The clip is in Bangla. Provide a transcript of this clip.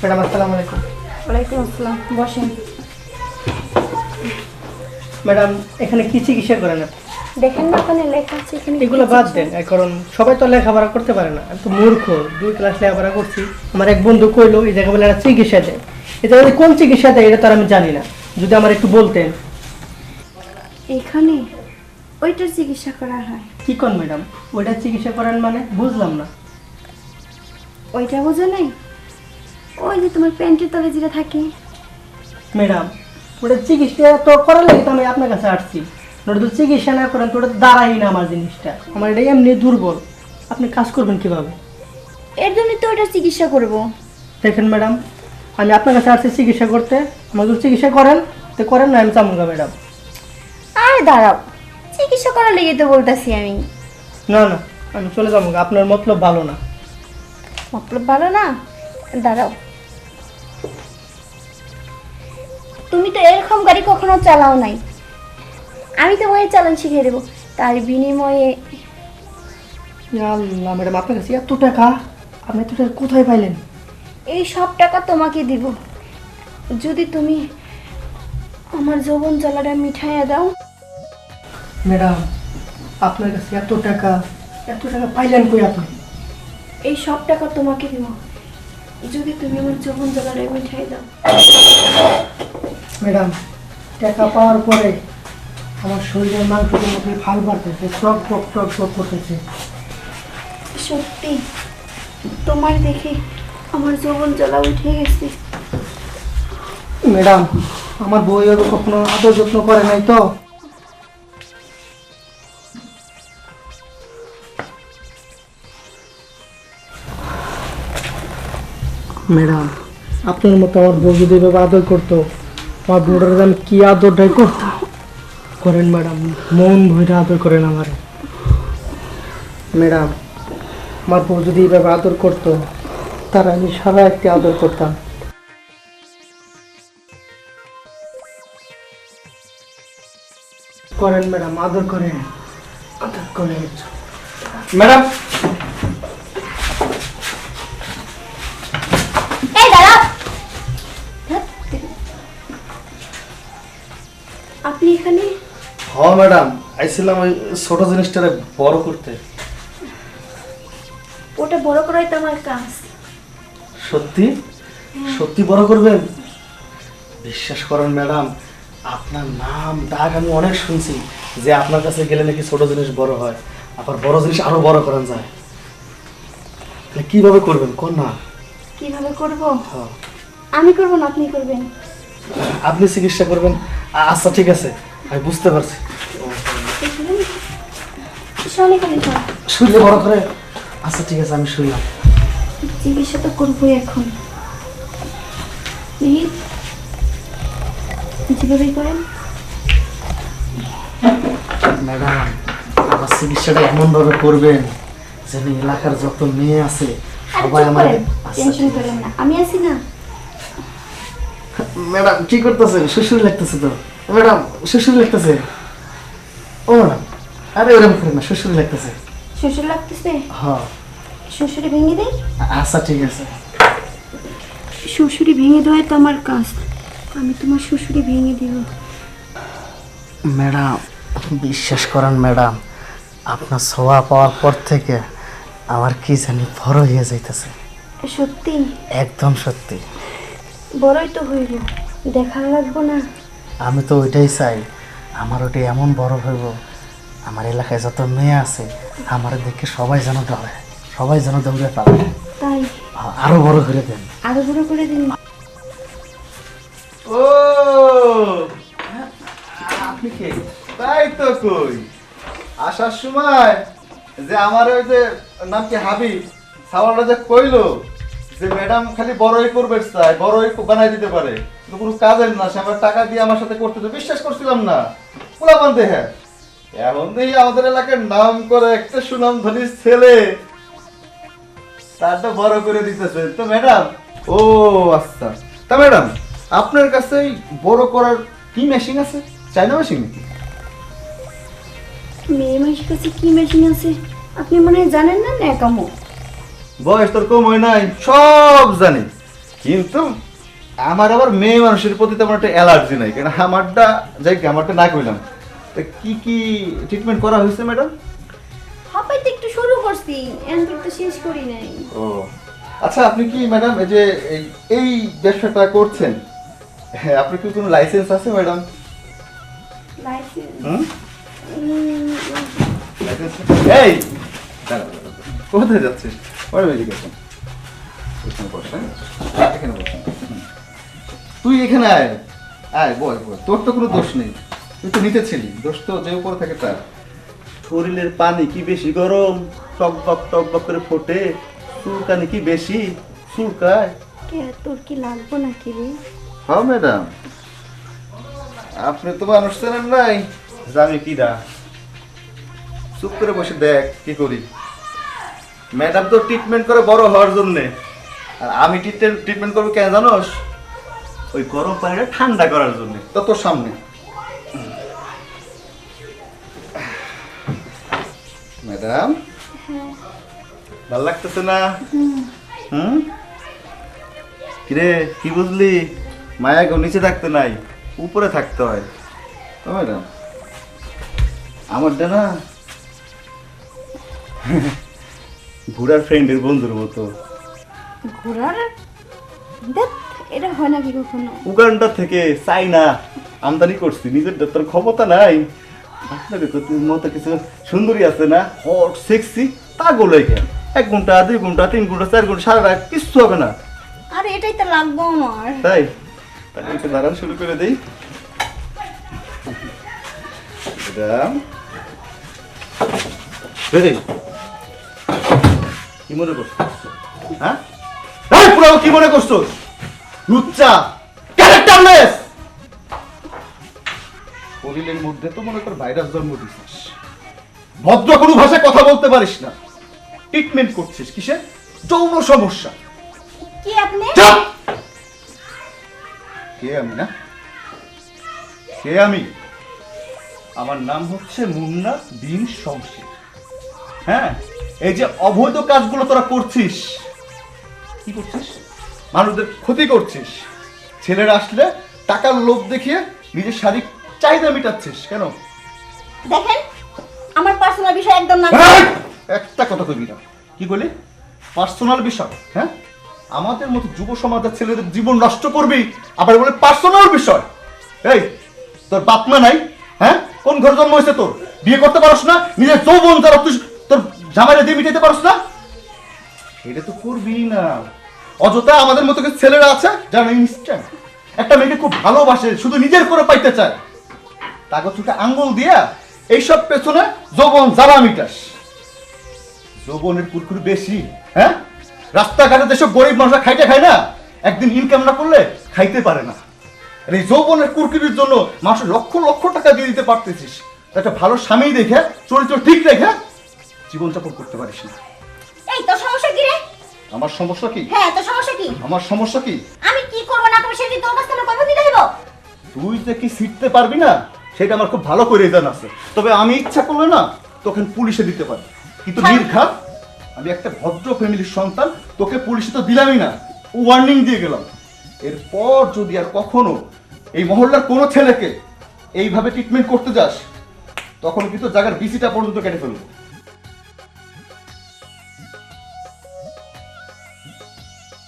ম্যাডাম আসসালামু আলাইকুম। ওয়ালাইকুম আসসালাম বসেন। ম্যাডাম এখানে কি চিকিৎসা করেন দেখেন না ওখানে লেখা আছে এখানে এগুলো বাদ দেন কারণ সবাই তো লেখাপড়া করতে পারে না। আমি তো মূর্খ দুই ক্লাস লেখাপড়া করছি। আমার এক বন্ধু কইলো এই জায়গায় বলে চিকিৎসা দেয়। এটা কোন চিকিৎসা দেয় এটা তো আমি জানি না। যদি আমার একটু বলতেন। এখানে ওইটার চিকিৎসা করা হয়। কি কোন ম্যাডাম? ওইটা চিকিৎসা করেন মানে বুঝলাম না। ওইটা বোঝো নাই? ওই যে তোমার প্যান্টের তলে যেটা থাকে। ম্যাডাম ওটা চিকিৎসা তো করার লাগে তো আমি আপনার কাছে আসছি। ওটা তো চিকিৎসা না করেন তো ওটা দাঁড়াই না আমার জিনিসটা। আমার এটা এমনি দুর্বল। আপনি কাজ করবেন কীভাবে? এর জন্য তো ওইটার চিকিৎসা করব। দেখেন ম্যাডাম আমি আপনার কাছে আসছি চিকিৎসা করতে। আমার যদি চিকিৎসা করেন তো করেন না আমি চামুঙ্গা ম্যাডাম। আরে দাঁড়াও চিকিৎসা করার লেগে তো বলতেছি আমি। না না আমি চলে যাব আপনার মতলব ভালো না। মতলব ভালো না? দাঁড়াও। তুমি তো এরকম গাড়ি কখনো চালাও নাই। আমি তোমাকে চালান শিখিয়ে দেবো। তার বিনিময়ে আল্লাহ ম্যাডাম আপনার কাছে এত টাকা আপনি এত টাকা কোথায় পাইলেন? এই সব টাকা তোমাকে দিব। যদি তুমি আমার যৌবন জ্বালাটা মিঠাইয়া দাও। ম্যাডাম আপনার কাছে এত টাকা এত টাকা পাইলেন কই আপনি? এই সব টাকা তোমাকে দিব। যদি তুমি আমার যৌবন জ্বালাটা মিঠাই দাও। ম্যাডাম টাকা পাওয়ার পরে আমার শরীরের মাংসের মধ্যে ফাল বাড়তেছে টক টক টক টক করতেছে। সত্যি তোমার দেখে আমার যৌবন জ্বালা উঠে গেছে। ম্যাডাম আমার বই কখনো আদর যত্ন করে নাই তো? ম্যাডাম, আপনার মতো আমার বউ আদর করতো, আমার বউটার আমি কি আদরটাই করতাম? করেন ম্যাডাম, মন ভরে আদর করেন আমার। ম্যাডাম, আমার বউ যদি এইভাবে আদর করতো, তার আমি সারা একটি আদর করতাম। করেন ম্যাডাম, আদর করেন আদর করেন। ম্যাডাম ম্যাডাম আইছিলাম ওই ছোট জিনিসটারে বড় করতে। ওটা বড় করাই তো আমার কাজ। সত্যি? সত্যি বড় করবেন? বিশ্বাস করেন ম্যাডাম আপনার নাম ডাক আমি অনেক শুনছি যে আপনার কাছে গেলে নাকি ছোট জিনিস বড় হয় আবার বড় জিনিস আরও বড় করা যায়। তাহলে কীভাবে করবেন? কোন না? কীভাবে করব? হ্যাঁ। আমি করব না আপনি করবেন? আপনি চিকিৎসা করবেন? আচ্ছা ঠিক আছে আমি বুঝতে পারছি। শুইলে বড় করে? আচ্ছা ঠিক আছে আমি শুনলাম চিকিৎসা তো করবোই এখন। যেভাবেই করেন। ম্যাডাম আমার চিকিৎসাটা এমনভাবে করবেন যেন এলাকার যত মেয়ে আছে সবাই আমার আচ্ছা, টেনশন করেন না। আমি আছি না। ম্যাডাম কি করতেছেন? শ্বশুর লাগতেছে তো। ম্যাডাম শ্বশুর লাগতেছে। ও ম্যাডাম আরে ওরকম করেন না শ্বশুর লাগতেছে। শ্বশুর লাগতেছে? হ্যাঁ। শ্বশুরে ভেঙে দেয়? আচ্ছা ঠিক আছে। শ্বশুরি ভেঙে দেওয়াই তো আমার কাজ। আমি তোমার শ্বশুরি ভেঙে দিব। ম্যাডাম বিশ্বাস করেন ম্যাডাম আপনার ছোঁয়া পাওয়ার পর থেকে আমার কি জানি বড় হয়ে যাইতেছে। সত্যি? একদম সত্যি। বড়ই তো হইব দেখার লাগবো না। আমি তো ওইটাই চাই আমার ওটা এমন বড় হইব আমার এলাকায় যত মেয়ে আছে আমার দেখে সবাই যেন ডরে সবাই যেন দৌড়ে পাবে তাই? আরও বড় করে দেন। আরও বড় করে দিন। ও আপনি কে? তাই তো কই। আসার সময় যে আমার ওই যে নাম কি হাবিব সাওয়ালটা যে কইলো যে ম্যাডাম খালি বড়ই করবে চাই বড়ই বানাই দিতে পারে। কোনো কাজের না সে আমার টাকা দিয়ে আমার সাথে করতে তো বিশ্বাস করছিলাম না। পোলা বান্ধে হ্যাঁ এখন দেখি আমাদের এলাকার নাম করে একটা সুনাম ধনী ছেলে। তারটা বড় করে দিতেছে। তো ম্যাডাম ও আচ্ছা। তা ম্যাডাম আপনার কাছে বড় করার কি মেশিন আছে? চাইনা মেশিন মেয়ে মানুষের কাছে কি মেশিন আছে? আপনি মনে জানেন না ন্যাকামো? বয়স তোর কম হয় নাই সব জানি। কিন্তু আমার আবার মেয়ে মানুষের প্রতি তেমন একটা অ্যালার্জি নাই কারণ আমারটা যাই কি, আমারটা না কইলাম তা কি কি ট্রিটমেন্ট করা হয়েছে ম্যাডাম হপাই তো একটু শুরু করছি এখন তো শেষ করি নাই ও আচ্ছা আপনি কি ম্যাডাম এই যে এই- এই ব্যবসাটা করছেন হ্যাঁ আপনার কি কোনো লাইসেন্স আছে ম্যাডাম লাইসেন্স হুম লাইসেন্স এই দাঁড়া, দাঁড়া, দাঁড়া। কোথায় যাচ্ছিস ওই এদিকে আসুন। এখানে বস? এখানে বস হুম। তুই এখানে আয়। আয় বয় বয়। তোর তো কোনো দোষ নেই। তুই তো নিতে ছিলি। দোষ তো যে উপরে থাকে তার। শরীরের পানি কি বেশি গরম? টক বক টক বক করে ফোটে। চুলকানি কি বেশি? চুলকায় কে তোর কি লাগবো নাকি রে? হ্যাঁ ম্যাডাম। আপনি তো মানুষ চেনেন নাই। আমি কি দা। চুপ করে বসে দেখ কি করি। ম্যাডাম তো ট্রিটমেন্ট করে বড় হওয়ার জন্যে। আর আমি ট্রিটমেন্ট করব কেন জানোস? ওই গরম পানিটা ঠান্ডা করার জন্য। তো তোর সামনে। ম্যাডাম? ভালো লাগতেছে না? হুম? কিরে কি বুঝলি? মায়াকে নিচে থাকতে নাই উপরে থাকতে হয়। ও ম্যাডাম আমারটা না ঘোড়ার ফ্রেন্ডের বন্ধুর মতো। ঘোড়ার? এটা হয় নাকি কখনো? উগান্ডা থেকে চাইনা আমদানি করছি নিজের তোর ক্ষমতা নাই। তো মতো কিছু সুন্দরী আছে না? হট সেক্সি তা গোলে। কেন এক ঘণ্টা দুই ঘণ্টা তিন ঘণ্টা চার ঘণ্টা সারা রাত কিচ্ছু হবে না। আর এটাই তো লাগবো আমার। তাই? তাহলে একটু দাঁড়ান শুরু করে দেই। কি মনে করছ হ্যাঁ? পুরো কি মনে করছ লুচ্চা। ক্যারেক্টারলেস শরীরের মধ্যে তো মনে কর ভাইরাস জন্ম দিছিস। ভদ্র কোনো ভাষায় কথা বলতে পারিস না। ট্রিটমেন্ট করছিস কিসের? যৌন সমস্যা। কি আপনি? কে আমি না? কে আমি? আমার নাম হচ্ছে মুন্না বিন শমশের। হ্যাঁ এই যে অবৈধ কাজগুলো তোরা করছিস। কি করছিস? মানুষদের ক্ষতি করছিস। ছেলেরা আসলে টাকার লোভ দেখিয়ে নিজের শারীরিক চাহিদা মিটাচ্ছিস কেন? দেখেন আমার পার্সোনাল বিষয় একদম না একটা কথা কবি না। কি বলি? পার্সোনাল বিষয় হ্যাঁ? আমাদের মতো যুব সমাজের ছেলেদের জীবন নষ্ট করবি আবার বলে পার্সোনাল বিষয়। এই তোর বাপ মা নাই হ্যাঁ? কোন ঘরে জন্ম হয়েছে তোর? বিয়ে করতে পারস না নিজের যৌবন যারা তুই তোর জামাইরে দিয়ে মিটাতে পারস না? এটা তো করবি না। অযথা আমাদের মতো কিছু ছেলেরা আছে যারা ইনস্ট্যান্ট একটা মেয়েকে খুব ভালোবাসে, শুধু নিজের করে পাইতে চায়। তাকে চোখে আঙ্গুল দিয়া এইসব পেছনে যৌবন জ্বালা মিটাস। যৌবনের কুরকুরি বেশি হ্যাঁ? রাস্তাঘাটে যেসব গরিব মানুষরা খাইতে খায় না, একদিন ইনকাম না করলে খাইতে পারে না। আর এই যৌবনের কুরকুরির জন্য মানুষ লক্ষ লক্ষ টাকা দিয়ে দিতে পারতেছিস। একটা ভালো স্বামী দেখে, চরিত্র ঠিক রেখে জীবনযাপন করতে পারিস না। আমার সমস্যা কি? হ্যাঁ তোর সমস্যা কি? আমার সমস্যা কি? আমি কি করব না করব সেটা কি তোর কাছ আমার দিতে হইব তুই যে কি শিখতে পারবি না সেটা আমার খুব ভালো করে জানা আছে। তবে আমি ইচ্ছা করলে না তোকে পুলিশে দিতে পারি। কিন্তু হ্যাঁ। নির্ঘাত আমি একটা ভদ্র ফ্যামিলির সন্তান তোকে পুলিশে তো দিলামই না। ওয়ার্নিং দিয়ে গেলাম। এরপর যদি আর কখনো এই মহল্লার কোনো ছেলেকে এইভাবে ট্রিটমেন্ট করতে যাস তখন কিন্তু জায়গার বিসিটা পর্যন্ত কেটে ফেলব।